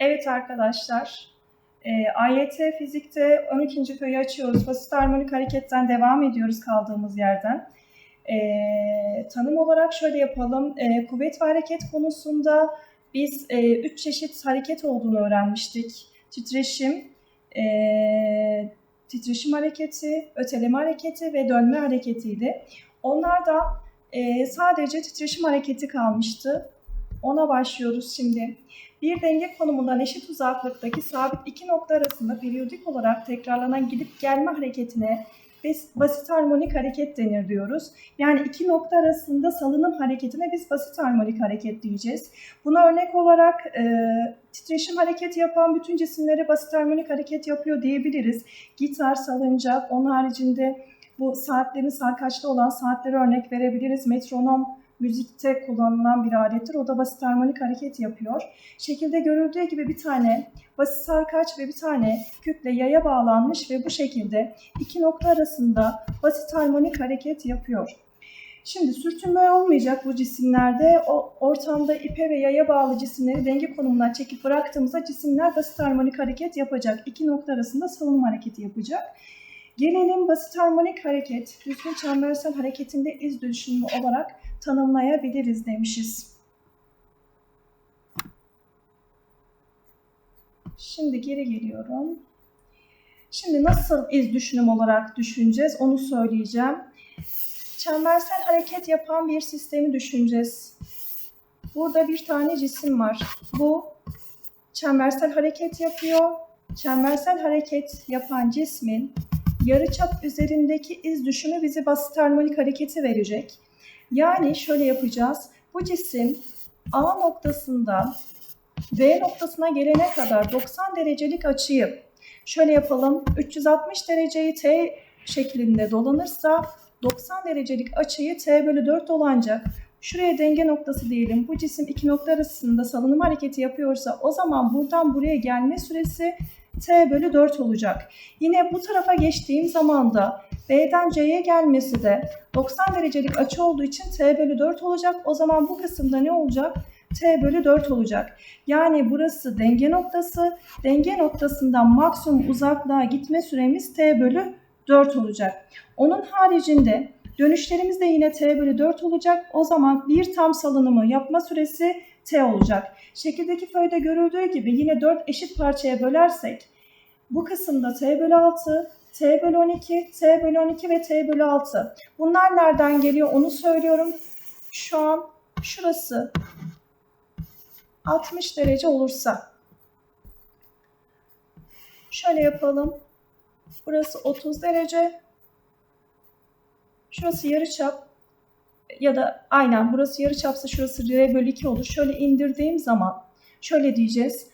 Evet arkadaşlar, e, AYT fizikte 12. köyü açıyoruz. Basit harmonik hareketten devam ediyoruz kaldığımız yerden. E, tanım olarak şöyle yapalım. E, kuvvet ve hareket konusunda biz e, üç çeşit hareket olduğunu öğrenmiştik. Titreşim, e, titreşim hareketi, öteleme hareketi ve dönme hareketiydi. Onlarda e, sadece titreşim hareketi kalmıştı. Ona başlıyoruz şimdi. Bir denge konumundan eşit uzaklıktaki sabit iki nokta arasında periyodik olarak tekrarlanan gidip gelme hareketine basit harmonik hareket denir diyoruz. Yani iki nokta arasında salınım hareketine biz basit harmonik hareket diyeceğiz. Buna örnek olarak e, titreşim hareketi yapan bütün cisimlere basit harmonik hareket yapıyor diyebiliriz. Gitar, salıncak, onun haricinde bu saatlerin sarkaçta olan saatlere örnek verebiliriz. Metronom müzikte kullanılan bir alettir. O da basit harmonik hareket yapıyor. Şekilde görüldüğü gibi bir tane basit sarkaç ve bir tane kütle yaya bağlanmış ve bu şekilde iki nokta arasında basit harmonik hareket yapıyor. Şimdi sürtünme olmayacak bu cisimlerde. O ortamda ipe ve yaya bağlı cisimleri denge konumundan çekip bıraktığımızda cisimler basit harmonik hareket yapacak. İki nokta arasında salınım hareketi yapacak. Gelelim basit harmonik hareket, düzgün çembersel hareketinde iz düşümü olarak tanımlayabiliriz demişiz. Şimdi geri geliyorum. Şimdi nasıl iz düşünüm olarak düşüneceğiz onu söyleyeceğim. Çembersel hareket yapan bir sistemi düşüneceğiz. Burada bir tane cisim var. Bu çembersel hareket yapıyor. Çembersel hareket yapan cismin yarıçap üzerindeki iz düşümü bize basit harmonik hareketi verecek. Yani şöyle yapacağız. Bu cisim A noktasından B noktasına gelene kadar 90 derecelik açıyı şöyle yapalım. 360 dereceyi T şeklinde dolanırsa 90 derecelik açıyı T bölü 4 dolanacak. Şuraya denge noktası diyelim. Bu cisim iki nokta arasında salınım hareketi yapıyorsa o zaman buradan buraya gelme süresi T bölü 4 olacak. Yine bu tarafa geçtiğim zaman da B'den C'ye gelmesi de 90 derecelik açı olduğu için T bölü 4 olacak. O zaman bu kısımda ne olacak? T bölü 4 olacak. Yani burası denge noktası. Denge noktasından maksimum uzaklığa gitme süremiz T bölü 4 olacak. Onun haricinde dönüşlerimiz de yine T bölü 4 olacak. O zaman bir tam salınımı yapma süresi T olacak. Şekildeki föyde görüldüğü gibi yine 4 eşit parçaya bölersek bu kısımda T bölü 6, T bölü 12, T bölü 12 ve T bölü 6. Bunlar nereden geliyor onu söylüyorum. Şu an şurası 60 derece olursa şöyle yapalım. Burası 30 derece. Şurası yarıçap ya da aynen burası yarıçapsa şurası R bölü 2 olur. Şöyle indirdiğim zaman şöyle diyeceğiz.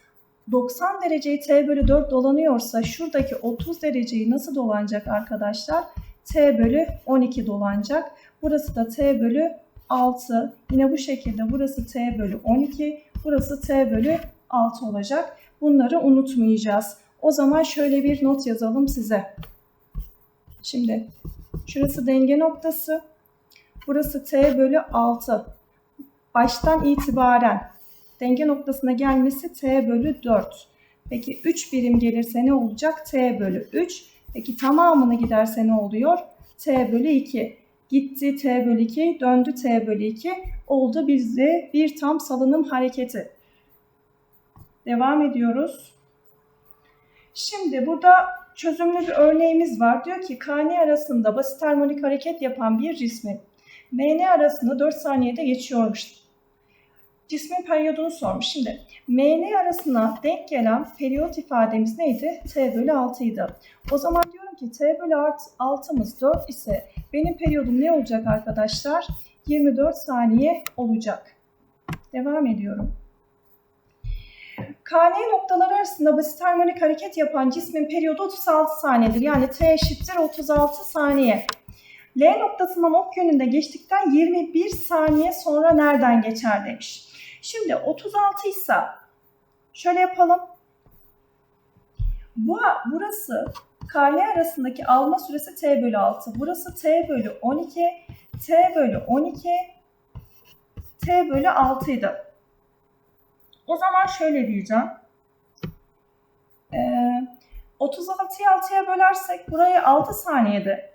90 dereceyi T bölü 4 dolanıyorsa şuradaki 30 dereceyi nasıl dolanacak arkadaşlar? T bölü 12 dolanacak. Burası da T bölü 6. Yine bu şekilde burası T bölü 12. Burası T bölü 6 olacak. Bunları unutmayacağız. O zaman şöyle bir not yazalım size. Şimdi şurası denge noktası. Burası T bölü 6. Baştan itibaren denge noktasına gelmesi T bölü 4. Peki 3 birim gelirse ne olacak? T bölü 3. Peki tamamını giderse ne oluyor? T bölü 2. Gitti T bölü 2, döndü T bölü 2. Oldu bizde bir tam salınım hareketi. Devam ediyoruz. Şimdi burada çözümlü bir örneğimiz var. Diyor ki KN arasında basit harmonik hareket yapan bir cismin MN arasında 4 saniyede geçiyormuş. Cismin periyodunu sormuş. Şimdi MN arasına denk gelen periyot ifademiz neydi? T bölü 6 idi. O zaman diyorum ki T bölü 6'mız 4 ise benim periyodum ne olacak arkadaşlar? 24 saniye olacak. Devam ediyorum. KN noktaları arasında basit harmonik hareket yapan cismin periyodu 36 saniyedir. Yani T eşittir 36 saniye. L noktasından ok yönünde geçtikten 21 saniye sonra nereden geçer demiş. Şimdi 36 ise şöyle yapalım. Bu, burası KL arasındaki alma süresi T bölü 6. Burası T bölü 12. T bölü 12. T bölü 6 idi. O zaman şöyle diyeceğim. Ee, 36'yı 6'ya bölersek burayı 6 saniyede,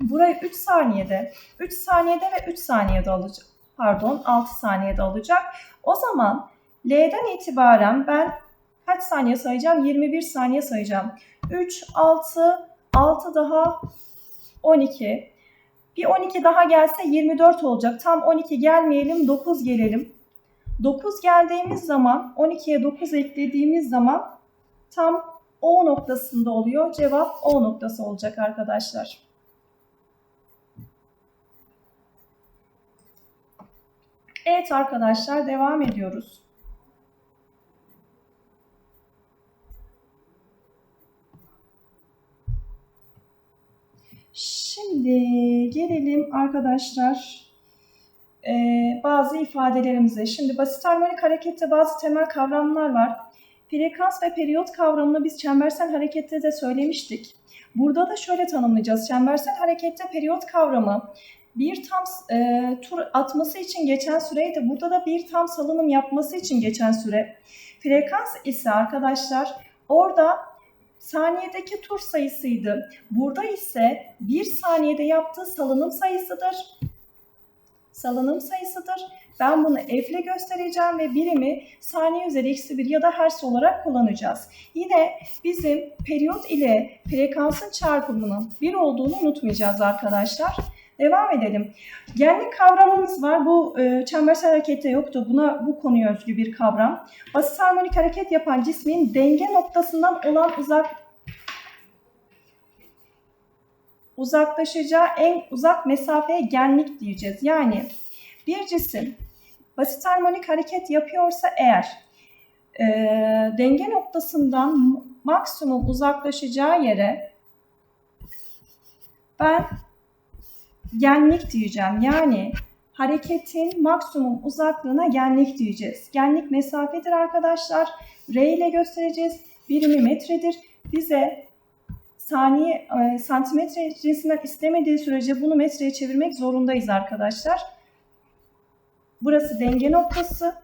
burayı 3 saniyede, 3 saniyede ve 3 saniyede alacak. Pardon 6 saniyede alacak. O zaman L'den itibaren ben kaç saniye sayacağım? 21 saniye sayacağım. 3, 6, 6 daha 12. Bir 12 daha gelse 24 olacak. Tam 12 gelmeyelim 9 gelelim. 9 geldiğimiz zaman 12'ye 9 eklediğimiz zaman tam O noktasında oluyor. Cevap O noktası olacak arkadaşlar. Evet arkadaşlar devam ediyoruz. Şimdi gelelim arkadaşlar e, bazı ifadelerimize. Şimdi basit harmonik harekette bazı temel kavramlar var. Frekans ve periyot kavramını biz çembersel harekette de söylemiştik. Burada da şöyle tanımlayacağız. Çembersel harekette periyot kavramı bir tam e, tur atması için geçen süreydi. Burada da bir tam salınım yapması için geçen süre. Frekans ise arkadaşlar orada saniyedeki tur sayısıydı. Burada ise bir saniyede yaptığı salınım sayısıdır. Salınım sayısıdır. Ben bunu F ile göstereceğim ve birimi saniye üzeri eksi 1 ya da hertz olarak kullanacağız. Yine bizim periyot ile frekansın çarpımının 1 olduğunu unutmayacağız arkadaşlar. Devam edelim. Genlik kavramımız var. Bu e, çembersel harekette yoktu. Buna bu konuya özgü bir kavram. Basit harmonik hareket yapan cismin denge noktasından olan uzak uzaklaşacağı en uzak mesafeye genlik diyeceğiz. Yani bir cisim basit harmonik hareket yapıyorsa eğer e, denge noktasından maksimum uzaklaşacağı yere ben genlik diyeceğim. Yani hareketin maksimum uzaklığına genlik diyeceğiz. Genlik mesafedir arkadaşlar. R ile göstereceğiz. Birimi metredir. Bize saniye e, santimetre cinsinden istemediği sürece bunu metreye çevirmek zorundayız arkadaşlar. Burası denge noktası.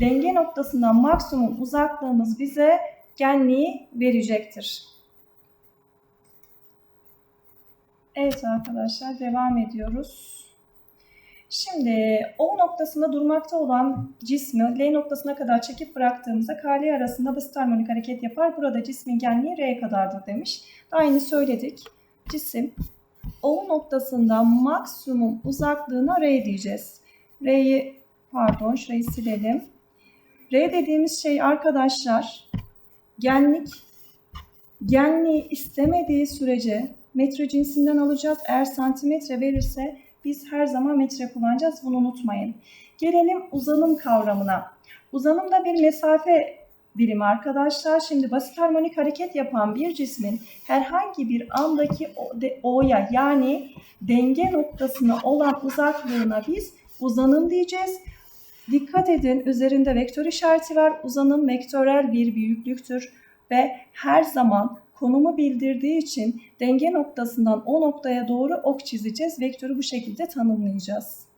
Denge noktasından maksimum uzaklığımız bize genliği verecektir. Evet arkadaşlar devam ediyoruz. Şimdi O noktasında durmakta olan cismi L noktasına kadar çekip bıraktığımızda KL arasında basit harmonik hareket yapar. Burada cismin genliği R kadardır demiş. Aynı söyledik. Cisim O noktasından maksimum uzaklığına R diyeceğiz. R'yi pardon şurayı silelim. R dediğimiz şey arkadaşlar genlik genliği istemediği sürece metre cinsinden alacağız. Eğer santimetre verirse biz her zaman metre kullanacağız. Bunu unutmayın. Gelelim uzanım kavramına. Uzanım da bir mesafe birimi arkadaşlar. Şimdi basit harmonik hareket yapan bir cismin herhangi bir andaki O'ya yani denge noktasına olan uzaklığına biz uzanım diyeceğiz. Dikkat edin üzerinde vektör işareti var. Uzanım vektörel bir büyüklüktür ve her zaman konumu bildirdiği için denge noktasından o noktaya doğru ok çizeceğiz. Vektörü bu şekilde tanımlayacağız.